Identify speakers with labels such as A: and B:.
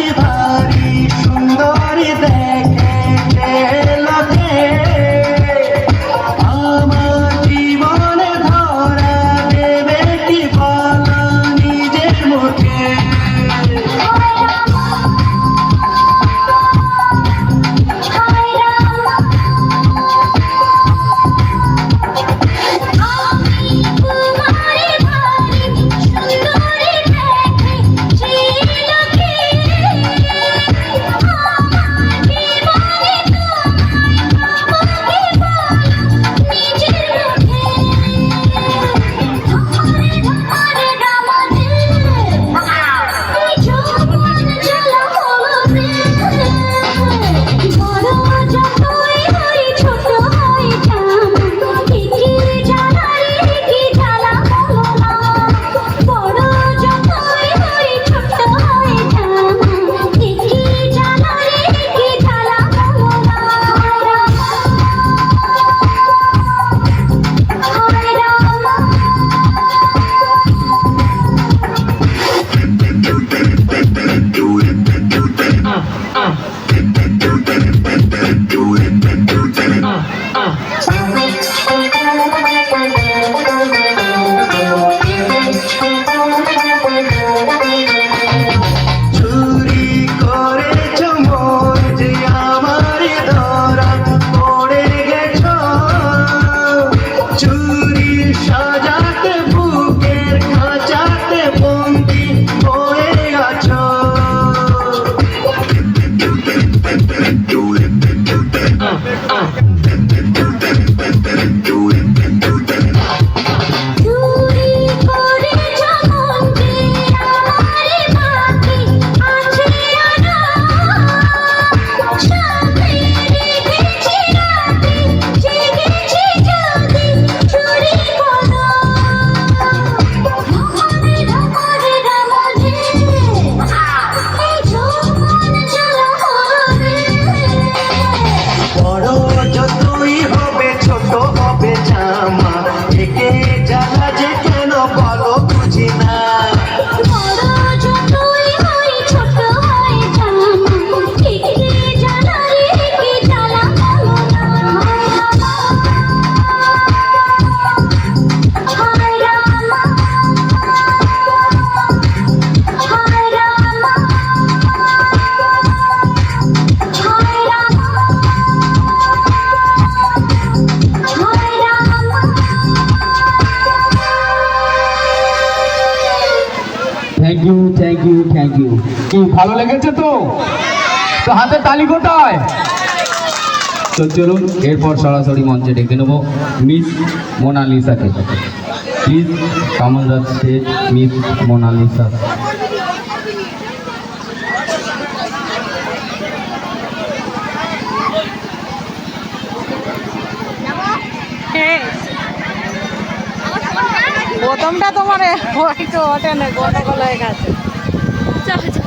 A: Viva! কি, ভালো লেগেছে তো? তো হাতে তালি কোথায়? তো চলুন, এরপর সরাসরি মঞ্চে ডেকে নেব miss মোনালিসাকে। Please come on the miss Monalisa.
B: প্রথমটা তোমার হয়তো ওঠে না গন্ডগোল হয়ে গেছে।
C: যাওয়া যায়